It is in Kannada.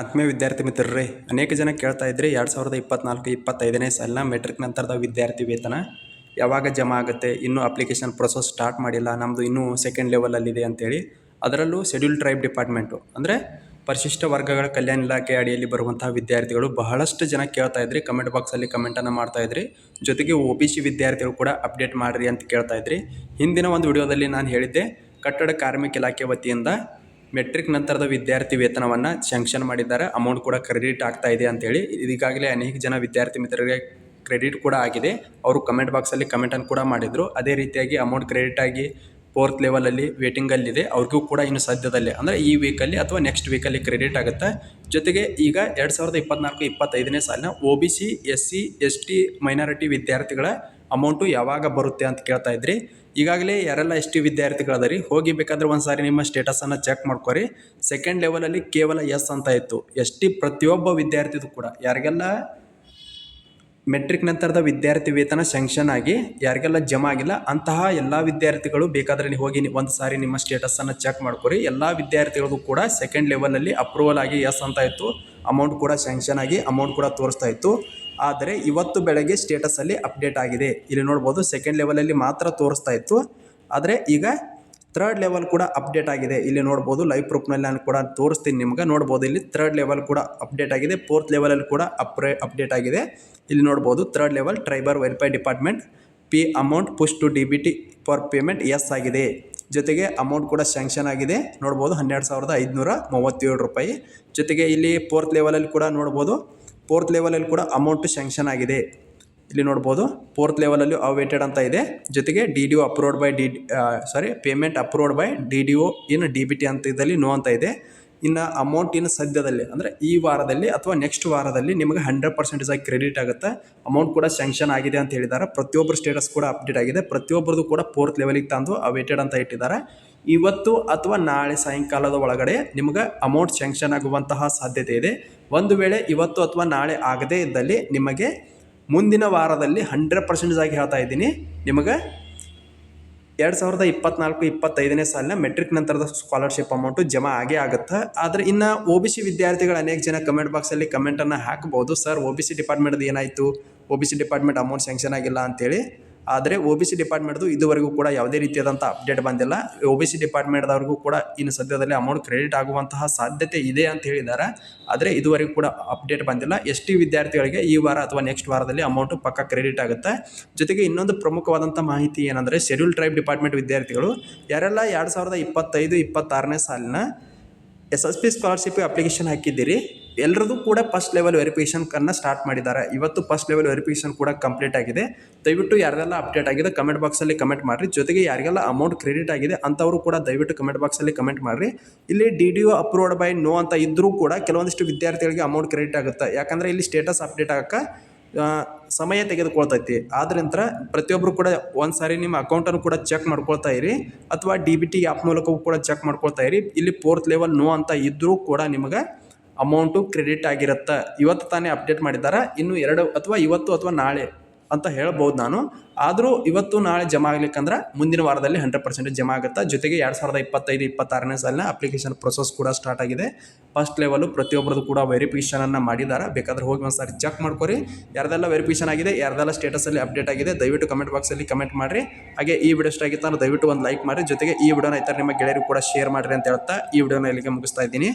ಆತ್ಮೀಯ ವಿದ್ಯಾರ್ಥಿ ಮಿತ್ರರೇ, ಅನೇಕ ಜನ ಕೇಳ್ತಾ ಇದ್ರಿ ಎರಡು ಸಾವಿರದ ಇಪ್ಪತ್ನಾಲ್ಕು, ಇಪ್ಪತ್ತೈದನೇ ಸಾಲಿನ ಮೆಟ್ರಿಕ್ ನಂತರದ ವಿದ್ಯಾರ್ಥಿ ವೇತನ ಯಾವಾಗ ಜಮಾ ಆಗುತ್ತೆ, ಇನ್ನೂ ಅಪ್ಲಿಕೇಶನ್ ಪ್ರೊಸೆಸ್ ಸ್ಟಾರ್ಟ್ ಮಾಡಿಲ್ಲ ನಮ್ಮದು ಇನ್ನೂ ಸೆಕೆಂಡ್ ಲೆವೆಲಲ್ಲಿದೆ ಅಂತೇಳಿ ಅದರಲ್ಲೂ ಶೆಡ್ಯೂಲ್ ಟ್ರೈಬ್ ಡಿಪಾರ್ಟ್ಮೆಂಟು ಅಂದರೆ ಪರಿಶಿಷ್ಟ ವರ್ಗಗಳ ಕಲ್ಯಾಣ ಇಲಾಖೆ ಅಡಿಯಲ್ಲಿ ಬರುವಂತಹ ವಿದ್ಯಾರ್ಥಿಗಳು ಬಹಳಷ್ಟು ಜನ ಕೇಳ್ತಾ ಇದ್ರಿ ಕಮೆಂಟ್ ಬಾಕ್ಸಲ್ಲಿ ಕಮೆಂಟನ್ನು ಮಾಡ್ತಾ ಇದ್ರಿ. ಜೊತೆಗೆ ಒ ಬಿ ಸಿ ವಿದ್ಯಾರ್ಥಿಗಳು ಕೂಡ ಅಪ್ಡೇಟ್ ಮಾಡಿರಿ ಅಂತ ಕೇಳ್ತಾ ಇದ್ರಿ. ಹಿಂದಿನ ಒಂದು ವಿಡಿಯೋದಲ್ಲಿ ನಾನು ಹೇಳಿದ್ದೆ, ಕಟ್ಟಡ ಕಾರ್ಮಿಕ ಇಲಾಖೆ ವತಿಯಿಂದ ಮೆಟ್ರಿಕ್ ನಂತರದ ವಿದ್ಯಾರ್ಥಿ ವೇತನವನ್ನು ಸ್ಯಾಂಕ್ಷನ್ ಮಾಡಿದ್ದಾರೆ. ಅಮೌಂಟ್ ಕೂಡ ಕ್ರೆಡಿಟ್ ಆಗ್ತಾ ಇದೆ ಅಂತೇಳಿ. ಈಗಾಗಲೇ ಅನೇಕ ಜನ ವಿದ್ಯಾರ್ಥಿ ಮಿತ್ರರಿಗೆ ಕ್ರೆಡಿಟ್ ಕೂಡ ಆಗಿದೆ. ಅವರು ಕಮೆಂಟ್ ಬಾಕ್ಸಲ್ಲಿ ಕಮೆಂಟನ್ನು ಕೂಡ ಮಾಡಿದರು. ಅದೇ ರೀತಿಯಾಗಿ ಅಮೌಂಟ್ ಕ್ರೆಡಿಟ್ ಆಗಿ ಫೋರ್ತ್ ಲೆವೆಲಲ್ಲಿ ವೇಟಿಂಗಲ್ಲಿದೆ ಅವ್ರಿಗೂ ಕೂಡ ಇನ್ನು ಸದ್ಯದಲ್ಲಿ, ಅಂದರೆ ಈ ವೀಕಲ್ಲಿ ಅಥವಾ ನೆಕ್ಸ್ಟ್ ವೀಕಲ್ಲಿ ಕ್ರೆಡಿಟ್ ಆಗುತ್ತೆ. ಜೊತೆಗೆ ಈಗ ಎರಡು ಸಾವಿರದ ಇಪ್ಪತ್ನಾಲ್ಕು ಇಪ್ಪತ್ತೈದನೇ ಸಾಲಿನ O B C S C S T minority ವಿದ್ಯಾರ್ಥಿಗಳ ಅಮೌಂಟು ಯಾವಾಗ ಬರುತ್ತೆ ಅಂತ ಕೇಳ್ತಾ ಇದ್ರಿ. ಈಗಾಗಲೇ ಯಾರೆಲ್ಲ ಎಸ್ ಟಿ ವಿದ್ಯಾರ್ಥಿಗಳದ ರೀ ಹೋಗಿ ಬೇಕಾದ್ರೆ ಒಂದು ಸಾರಿ ನಿಮ್ಮ ಸ್ಟೇಟಸನ್ನು ಚೆಕ್ ಮಾಡ್ಕೊರಿ. ಸೆಕೆಂಡ್ ಲೆವೆಲಲ್ಲಿ ಕೇವಲ ಎಸ್ ಅಂತ ಇತ್ತು. ಎಸ್ ಟಿ ಪ್ರತಿಯೊಬ್ಬ ವಿದ್ಯಾರ್ಥಿದು ಕೂಡ. ಯಾರಿಗೆಲ್ಲ ಮೆಟ್ರಿಕ್ ನಂತರದ ವಿದ್ಯಾರ್ಥಿ ವೇತನ ಸ್ಯಾಂಕ್ಷನ್ ಆಗಿ, ಯಾರಿಗೆಲ್ಲ ಜಮಾ ಆಗಿಲ್ಲ, ಅಂತಹ ಎಲ್ಲ ವಿದ್ಯಾರ್ಥಿಗಳು ಬೇಕಾದರೆ ನೀವು ಹೋಗಿ ಒಂದು ಸಾರಿ ನಿಮ್ಮ ಸ್ಟೇಟಸನ್ನು ಚೆಕ್ ಮಾಡ್ಕೊರಿ. ಎಲ್ಲ ವಿದ್ಯಾರ್ಥಿಗಳಿಗೂ ಕೂಡ ಸೆಕೆಂಡ್ ಲೆವೆಲಲ್ಲಿ ಅಪ್ರೂವಲ್ ಆಗಿ ಎಸ್ ಅಂತ ಇತ್ತು. ಅಮೌಂಟ್ ಕೂಡ ಸ್ಯಾಂಕ್ಷನ್ ಆಗಿ ಅಮೌಂಟ್ ಕೂಡ ತೋರಿಸ್ತಾ ಇತ್ತು. ಆದರೆ ಇವತ್ತು ಬೆಳಗ್ಗೆ ಸ್ಟೇಟಸಲ್ಲಿ ಅಪ್ಡೇಟ್ ಆಗಿದೆ. ಇಲ್ಲಿ ನೋಡ್ಬೋದು ಸೆಕೆಂಡ್ ಲೆವೆಲಲ್ಲಿ ಮಾತ್ರ ತೋರಿಸ್ತಾ ಇತ್ತು. ಆದರೆ ಈಗ ಥರ್ಡ್ ಲೆವೆಲ್ ಕೂಡ ಅಪ್ಡೇಟ್ ಆಗಿದೆ. ಇಲ್ಲಿ ನೋಡ್ಬೋದು ಲೈವ್ ಪ್ರೂಫ್ನಲ್ಲಿ ನಾನು ಕೂಡ ತೋರಿಸ್ತೀನಿ ನಿಮ್ಗೆ. ನೋಡ್ಬೋದು ಇಲ್ಲಿ ಥರ್ಡ್ ಲೆವೆಲ್ ಕೂಡ ಅಪ್ಡೇಟ್ ಆಗಿದೆ. ಫೋರ್ತ್ ಲೆವೆಲಲ್ಲಿ ಕೂಡ ಅಪ್ರೇ ಅಪ್ಡೇಟ್ ಆಗಿದೆ. ಇಲ್ಲಿ ನೋಡ್ಬೋದು third level tribal verify department P amount push to D B T for payments ಆಗಿದೆ. ಜೊತೆಗೆ ಅಮೌಂಟ್ ಕೂಡ ಸ್ಯಾಂಕ್ಷನ್ ಆಗಿದೆ. ನೋಡ್ಬೋದು ಹನ್ನೆರಡು ಸಾವಿರದ ಐದುನೂರ ಮೂವತ್ತೇಳು ರೂಪಾಯಿ. ಜೊತೆಗೆ ಇಲ್ಲಿ ಫೋರ್ತ್ ಲೆವೆಲಲ್ಲಿ ಕೂಡ ನೋಡ್ಬೋದು ಫೋರ್ತ್ ಲೆವೆಲಲ್ಲಿ ಕೂಡ ಅಮೌಂಟ್ ಸ್ಯಾಂಕ್ಷನ್ ಆಗಿದೆ. ಇಲ್ಲಿ ನೋಡ್ಬೋದು ಫೋರ್ತ್ ಲೆವೆಲಲ್ಲಿ ಅವೇಟೆಡ್ ಅಂತ ಇದೆ. ಜೊತೆಗೆ D D O approved by D sorry payment approved by D D O in D B T ಅಂತ ಇದರಲ್ಲಿ ನೋ ಅಂತ ಇದೆ. ಇನ್ನು ಅಮೌಂಟ್ ಇನ್ನು ಸದ್ಯದಲ್ಲಿ, ಅಂದರೆ ಈ ವಾರದಲ್ಲಿ ಅಥವಾ ನೆಕ್ಸ್ಟ್ ವಾರದಲ್ಲಿ ನಿಮಗೆ ಹಂಡ್ರೆಡ್ ಪರ್ಸೆಂಟೇಜ್ ಆಗಿ ಕ್ರೆಡಿಟ್ ಆಗುತ್ತೆ. ಅಮೌಂಟ್ ಕೂಡ ಸ್ಯಾಂಕ್ಷನ್ ಆಗಿದೆ ಅಂತ ಹೇಳಿದ್ದಾರೆ. ಪ್ರತಿಯೊಬ್ಬರ ಸ್ಟೇಟಸ್ ಕೂಡ ಅಪ್ಡೇಟ್ ಆಗಿದೆ. ಪ್ರತಿಯೊಬ್ಬರದು ಕೂಡ ಫೋರ್ತ್ ಲೆವೆಲಿಗೆ ತಂದು ಅವೇಟೆಡ್ ಅಂತ ಇಟ್ಟಿದ್ದಾರೆ. ಇವತ್ತು ಅಥವಾ ನಾಳೆ ಸಾಯಂಕಾಲದ ಒಳಗಡೆ ನಿಮಗೆ ಅಮೌಂಟ್ ಸ್ಯಾಂಕ್ಷನ್ ಆಗುವಂತಹ ಸಾಧ್ಯತೆ ಇದೆ. ಒಂದು ವೇಳೆ ಇವತ್ತು ಅಥವಾ ನಾಳೆ ಆಗದೇ ಇದ್ದಲ್ಲಿ ನಿಮಗೆ ಮುಂದಿನ ವಾರದಲ್ಲಿ ಹಂಡ್ರೆಡ್ ಪರ್ಸೆಂಟೇಜ್ ಆಗಿ ಹೇಳ್ತಾ ಇದ್ದೀನಿ. ನಿಮಗೆ ಎರಡು ಸಾವಿರದ ಇಪ್ಪತ್ನಾಲ್ಕು, ಇಪ್ಪತ್ತೈದನೇ ಸಾಲಿನ ಮೆಟ್ರಿಕ್ ನಂತರದ ಸ್ಕಾಲರ್ಶಿಪ್ ಅಮೌಂಟು ಜಮಾ ಆಗೇ ಆಗುತ್ತೆ. ಆದರೆ ಇನ್ನು ಒ ಬಿ ಸಿ ವಿದ್ಯಾರ್ಥಿಗಳು ಅನೇಕ ಜನ ಕಮೆಂಟ್ ಬಾಕ್ಸಲ್ಲಿ ಕಮೆಂಟನ್ನು ಹಾಕ್ಬೋದು. ಸರ್ ಒ ಬಿ ಸಿ ಡಿಪಾರ್ಟ್ಮೆಂಟ್ದು ಏನಾಯಿತು? O B C department amount sanction ಆಗಿಲ್ಲ ಅಂತೇಳಿ. ಆದರೆ ಒ ಬಿ ಸಿ ಡಿಪಾರ್ಟ್ಮೆಂಟ್ದು ಇದುವರೆಗೂ ಕೂಡ ಯಾವುದೇ ರೀತಿಯಾದಂಥ ಅಪ್ಡೇಟ್ ಬಂದಿಲ್ಲ. ಒ ಬಿ ಸಿ ಡಿಪಾರ್ಟ್ಮೆಂಟ್ದವ್ರಿಗೂ ಕೂಡ ಇನ್ನು ಸದ್ಯದಲ್ಲಿ ಅಮೌಂಟ್ ಕ್ರೆಡಿಟ್ ಆಗುವಂತಹ ಸಾಧ್ಯತೆ ಇದೆ ಅಂತ ಹೇಳಿದ್ದಾರೆ. ಆದರೆ ಇದುವರೆಗೂ ಕೂಡ ಅಪ್ಡೇಟ್ ಬಂದಿಲ್ಲ. ಎಸ್ ವಿದ್ಯಾರ್ಥಿಗಳಿಗೆ ಈ ವಾರ ಅಥವಾ ನೆಕ್ಸ್ಟ್ ವಾರದಲ್ಲಿ ಅಮೌಂಟು ಪಕ್ಕ ಕ್ರೆಡಿಟ್ ಆಗುತ್ತೆ. ಜೊತೆಗೆ ಇನ್ನೊಂದು ಪ್ರಮುಖವಾದಂಥ ಮಾಹಿತಿ ಏನಂದರೆ ಶೆಡ್ಯೂಲ್ ಟ್ರೈಬ್ ಡಿಪಾರ್ಟ್ಮೆಂಟ್ ವಿದ್ಯಾರ್ಥಿಗಳು ಯಾರೆಲ್ಲ ಎರಡು ಸಾವಿರದ ಇಪ್ಪತ್ತೈದು, ಇಪ್ಪತ್ತಾರನೇ ಸಾಲಿನ S S P scholarship application ಹಾಕಿದ್ದೀರಿ ಎಲ್ಲರದು ಕೂಡ ಫಸ್ಟ್ ಲೆವೆಲ್ ವೆರಿಫಿಕೇಷನ್ಕನ್ನು ಸ್ಟಾರ್ಟ್ ಮಾಡಿದ್ದಾರೆ. ಇವತ್ತು ಫಸ್ಟ್ ಲೆವೆಲ್ ವೆರಿಫಿಕೇಷನ್ ಕೂಡ ಕಂಪ್ಲೀಟ್ ಆಗಿದೆ. ದಯವಿಟ್ಟು ಯಾರೆಲ್ಲ ಅಪ್ಡೇಟ್ ಆಗಿದೆ ಕಮೆಂಟ್ ಬಾಕ್ಸಲ್ಲಿ ಕಮೆಂಟ್ ಮಾಡಿರಿ. ಜೊತೆಗೆ ಯಾರಿಗೆಲ್ಲ ಅಮೌಂಟ್ ಕ್ರೆಡಿಟ್ ಆಗಿದೆ ಅಂಥವರು ಕೂಡ ದಯವಿಟ್ಟು ಕಮೆಂಟ್ ಬಾಕ್ಸಲ್ಲಿ ಕಮೆಂಟ್ ಮಾಡಿರಿ. ಇಲ್ಲಿ D D O approved by no ಅಂತ ಇದ್ದರೂ ಕೂಡ ಕೆಲವೊಂದಿಷ್ಟು ವಿದ್ಯಾರ್ಥಿಗಳಿಗೆ ಅಮೌಂಟ್ ಕ್ರೆಡಿಟ್ ಆಗುತ್ತೆ. ಯಾಕಂದರೆ ಇಲ್ಲಿ ಸ್ಟೇಟಸ್ ಅಪ್ಡೇಟ್ ಆಗಕ್ಕೆ ಸಮಯ ತೆಗೆದುಕೊಳ್ತೈತಿ. ನಂತರ ಪ್ರತಿಯೊಬ್ಬರು ಕೂಡ ಒಂದು ಸಾರಿ ನಿಮ್ಮ ಅಕೌಂಟನ್ನು ಕೂಡ ಚೆಕ್ ಮಾಡ್ಕೊಳ್ತಾ ಇರಿ. ಅಥವಾ ಡಿ ಬಿ ಟಿ ಆ್ಯಪ್ ಮೂಲಕವೂ ಕೂಡ ಚೆಕ್ ಮಾಡ್ಕೊಳ್ತಾ ಇರಿ. ಇಲ್ಲಿ ಫೋರ್ತ್ ಲೆವೆಲ್ ನೋ ಅಂತ ಇದ್ದರೂ ಕೂಡ ನಿಮಗೆ ಅಮೌಂಟು ಕ್ರೆಡಿಟ್ ಆಗಿರುತ್ತೆ. ಇವತ್ತು ತಾನೇ ಅಪ್ಡೇಟ್ ಮಾಡಿದ್ದಾರೆ, ಇನ್ನು ಎರಡು ಅಥವಾ ಇವತ್ತು ಅಥವಾ ನಾಳೆ ಅಂತ ಹೇಳ್ಬೋದು ನಾನು. ಆದರೂ ಇವತ್ತು ನಾಳೆ ಜಮಾ ಆಗ್ಲಿಕ್ಕಂದ್ರೆ ಮುಂದಿನ ವಾರದಲ್ಲಿ ಹಂಡ್ರೆಡ್ ಪರ್ಸೆಂಟ್ ಜಮಾ ಆಗುತ್ತೆ? ಜೊತೆಗೆ ಎರಡು ಸಾವಿರದ ಇಪ್ಪತ್ತೈದು, ಇಪ್ಪತ್ತಾರನೇ ಸಾಲಿನ ಅಪ್ಲಿಕೇಶನ್ ಪ್ರೊಸೆಸ್ ಕೂಡ ಸ್ಟಾರ್ಟ್ ಆಗಿದೆ. ಫಸ್ಟ್ ಲೆವೆಲು ಪ್ರತಿಯೊಬ್ಬರದ್ದು ಕೂಡ ವೆರಿಫಿಕೇಷನನ್ನು ಮಾಡಿದ್ದಾರೆ ಬೇಕಾದ್ರೆ ಹೋಗಿ ಒಂದು ಸಾರಿ ಚೆಕ್ ಮಾಡ್ಕೊರಿ. ಯಾರ್ದೆಲ್ಲ ವೆರಿಫಿಕೇಷನ್ ಆಗಿದೆ, ಯಾರ್ದೆಲ್ಲ ಸ್ಟೇಟಸಲ್ಲಿ ಅಪ್ಡೇಟ್ ಆಗಿದೆ, ದಯವಿಟ್ಟು ಕಮೆಂಟ್ ಬಾಕ್ಸಲ್ಲಿ ಕಮೆಂಟ್ ಮಾಡಿರಿ. ಹಾಗೆ ಈ ವಿಡಿಯೋ ಇಷ್ಟ ಆಗಿತ್ತು ಅಂದ್ರೆ ದಯವಿಟ್ಟು ಒಂದು ಲೈಕ್ ಮಾಡಿ ಜೊತೆಗೆ ಈ ವಿಡಿಯೋನ ಇತರ ನಿಮ್ಮ ಗೆಳೆಯರು ಕೂಡ ಶೇರ್ ಮಾಡಿರಿ ಅಂತ ಹೇಳ್ತಾ ಈ ವಿಡಿಯೋನ ಇಲ್ಲಿಗೆ ಮುಗಿಸ್ತಾ ಇದ್ದೀನಿ.